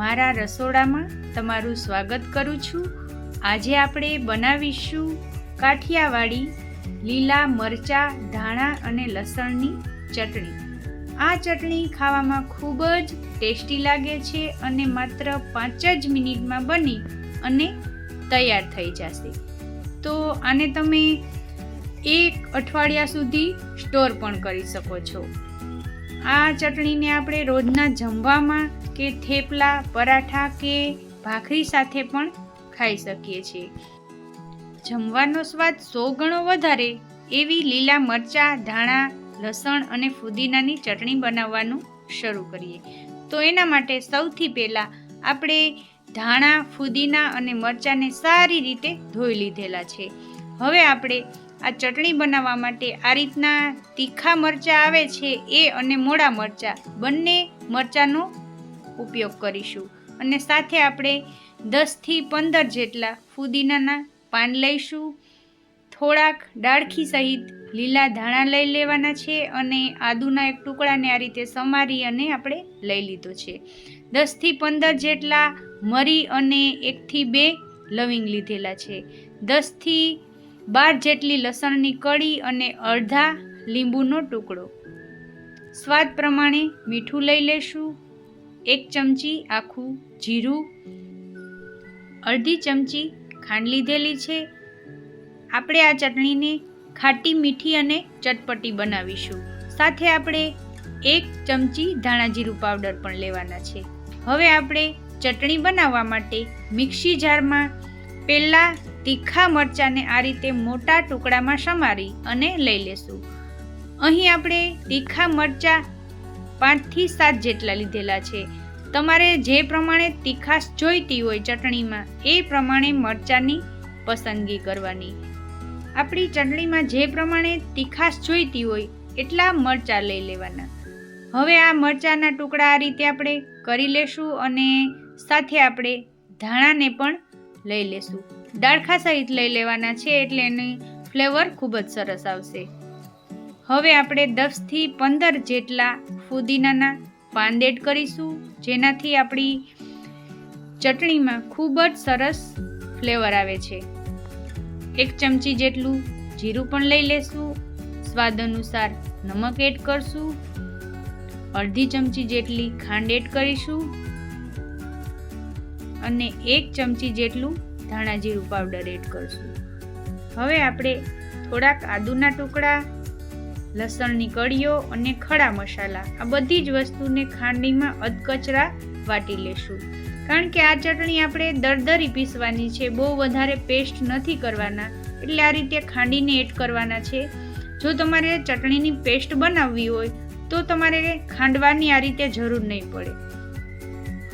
મારા રસોડામાં તમારું સ્વાગત કરું છું. આજે આપણે બનાવીશું કાઠિયાવાડી, લીલા મરચાં, ધાણા અને લસણની ચટણી. આ ચટણી ખાવામાં ખૂબ જ ટેસ્ટી લાગે છે અને માત્ર પાંચ જ મિનિટમાં બની અને તૈયાર થઈ જશે. તો આને તમે એક અઠવાડિયા સુધી સ્ટોર પણ કરી શકો છો. આ ચટણીને આપણે રોજના જમવામાં કે થેપલા, પરાઠા કે ભાખરી સાથે પણ ખાઈ શકીએ છીએ. જમવાનો સ્વાદ સો ગણો વધારે એવી લીલા મરચાં, ધાણા, લસણ અને ફુદીનાની ચટણી બનાવવાનું શરૂ કરીએ. તો એના માટે સૌથી પહેલાં આપણે ધાણા, ફુદીના અને મરચાંને સારી રીતે ધોઈ લીધેલા છે. હવે આપણે આ ચટણી બનાવવા માટે આ રીતના તીખા મરચાં આવે છે એ અને મોડા મરચાં બંને મરચાંનો ઉપયોગ કરીશું. અને સાથે આપણે દસથી પંદર જેટલા ફુદીનાના પાન લઈશું. થોડાક ડાળખી સહિત લીલા ધાણા લઈ લેવાના છે અને આદુના એક ટુકડાને આ રીતે સમારી અને આપણે લઈ લીધો છે. દસથી પંદર જેટલા મરી અને એકથી બે લવિંગ લીધેલા છે. દસથી બાર જેટલી લસણની કળી અને અડધા લીંબુનો ટુકડો. સ્વાદ પ્રમાણે મીઠું લઈ લેશું. એક ચમચી આખું જીરું, અડધી ચમચી ખાંડ લીધેલી છે. આપણે આ ચટણીને ખાટી મીઠી અને ચટપટી બનાવીશું. સાથે આપણે એક ચમચી ધાણા જીરું પાવડર પણ લેવાના છે. હવે આપણે ચટણી બનાવવા માટે મિક્સી જારમાં પહેલાં તીખા મરચાંને આ રીતે મોટા ટુકડામાં સમારી અને લઈ લેશું. અહીં આપણે તીખા મરચાં પાંચથી સાત જેટલા લીધેલા છે. તમારે જે પ્રમાણે તીખાશ જોઈતી હોય ચટણીમાં, એ પ્રમાણે મરચાંની પસંદગી કરવાની. આપણી ચટણીમાં જે પ્રમાણે તીખાશ જોઈતી હોય, એટલા મરચાં લઈ લેવાના. હવે આ મરચાંના ટુકડા આ રીતે આપણે કરી લેશું અને સાથે આપણે ધાણાને પણ લઈ લેશું. ડાળખા સહિત લઈ લેવાના છે એટલે એની ફ્લેવર ખૂબ જ સરસ આવશે. હવે આપણે દસથી પંદર જેટલા ફુદીનાના પાન એડ કરીશું, જેનાથી આપણી ચટણીમાં ખૂબ જ સરસ ફ્લેવર આવે છે. એક ચમચી જેટલું જીરું પણ લઈ લેશું, સ્વાદ અનુસાર નમક એડ કરશું, અડધી ચમચી જેટલી ખાંડ એડ કરીશું અને એક ચમચી જેટલું ધાણા જીરું પાવડર એડ કરશું. હવે આપણે થોડાક આદુના ટુકડા લસણની કળીઓ અને ખડા મસાલા, આ બધી જ વસ્તુને ખાંડીમાં અધકચરા વાટી લેશું. કારણ કે આ ચટણી આપણે દરદરી પીસવાની છે, બહુ વધારે પેસ્ટ નથી કરવાના, એટલે આ રીતે ખાંડીને એડ કરવાના છે. જો તમારે ચટણીની પેસ્ટ બનાવવી હોય, તો તમારે ખાંડવાની આ રીતે જરૂર નહીં પડે.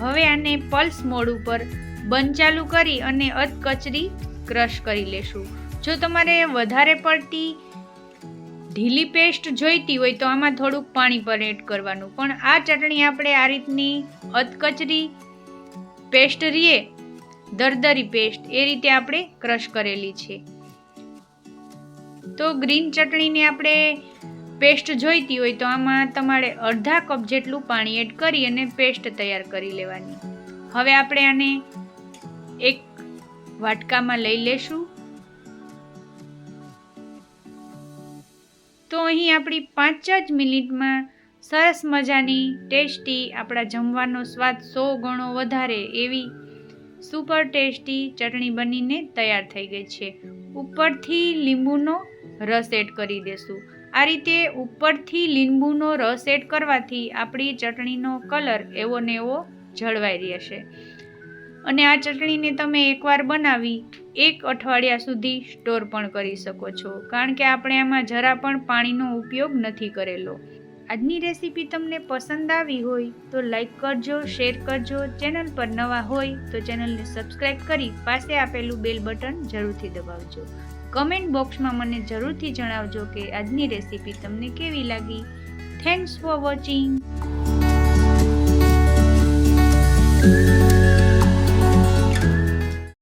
હવે આને પલ્સ મોડ ઉપર બંધ ચાલુ કરી અને અધકચરી ક્રશ કરી લેશું. જો તમારે વધારે પડતી ઢીલી પેસ્ટ જોઈતી હોય તો આમાં થોડુંક પાણી પર એડ કરવાનું. પણ આ ચટણી આપણે આ રીતની અધકચરી પેસ્ટ રીએ, દરદરી પેસ્ટ, એ રીતે આપણે ક્રશ કરેલી છે. તો ગ્રીન ચટણીને આપણે પેસ્ટ જોઈતી હોય તો આમાં તમારે અડધા કપ જેટલું પાણી એડ કરી અને પેસ્ટ તૈયાર કરી લેવાની. હવે આપણે આને એક વાટકામાં લઈ લેશું. તો અહીં આપણી પાંચ જ મિનિટમાં સરસ મજાની, ટેસ્ટી, આપણા જમવાનો સ્વાદ સો ગણો વધારે એવી સુપર ટેસ્ટી ચટણી બનીને તૈયાર થઈ ગઈ છે. ઉપરથી લીંબુનો રસ એડ કરી દેશું. આ રીતે ઉપરથી લીંબુનો રસ એડ કરવાથી આપણી ચટણીનો કલર એવો ને એવો જળવાઈ રહેશે. અને આ ચટણીને તમે એકવાર બનાવી એક અઠવાડિયા સુધી સ્ટોર પણ કરી શકો છો. કારણ કે આપણે આમાં જરા પણ પાણીનો ઉપયોગ નથી કરેલો. આજની રેસીપી તમને પસંદ આવી હોય તો લાઈક કરજો, શેર કરજો. ચેનલ પર નવા હોય તો ચેનલને સબસ્ક્રાઈબ કરી પાસે આપેલું બેલ બટન જરૂરથી દબાવજો. કમેન્ટ બોક્સમાં મને જરૂરથી જણાવજો કે આજની રેસીપી તમને કેવી લાગી. Thanks for watching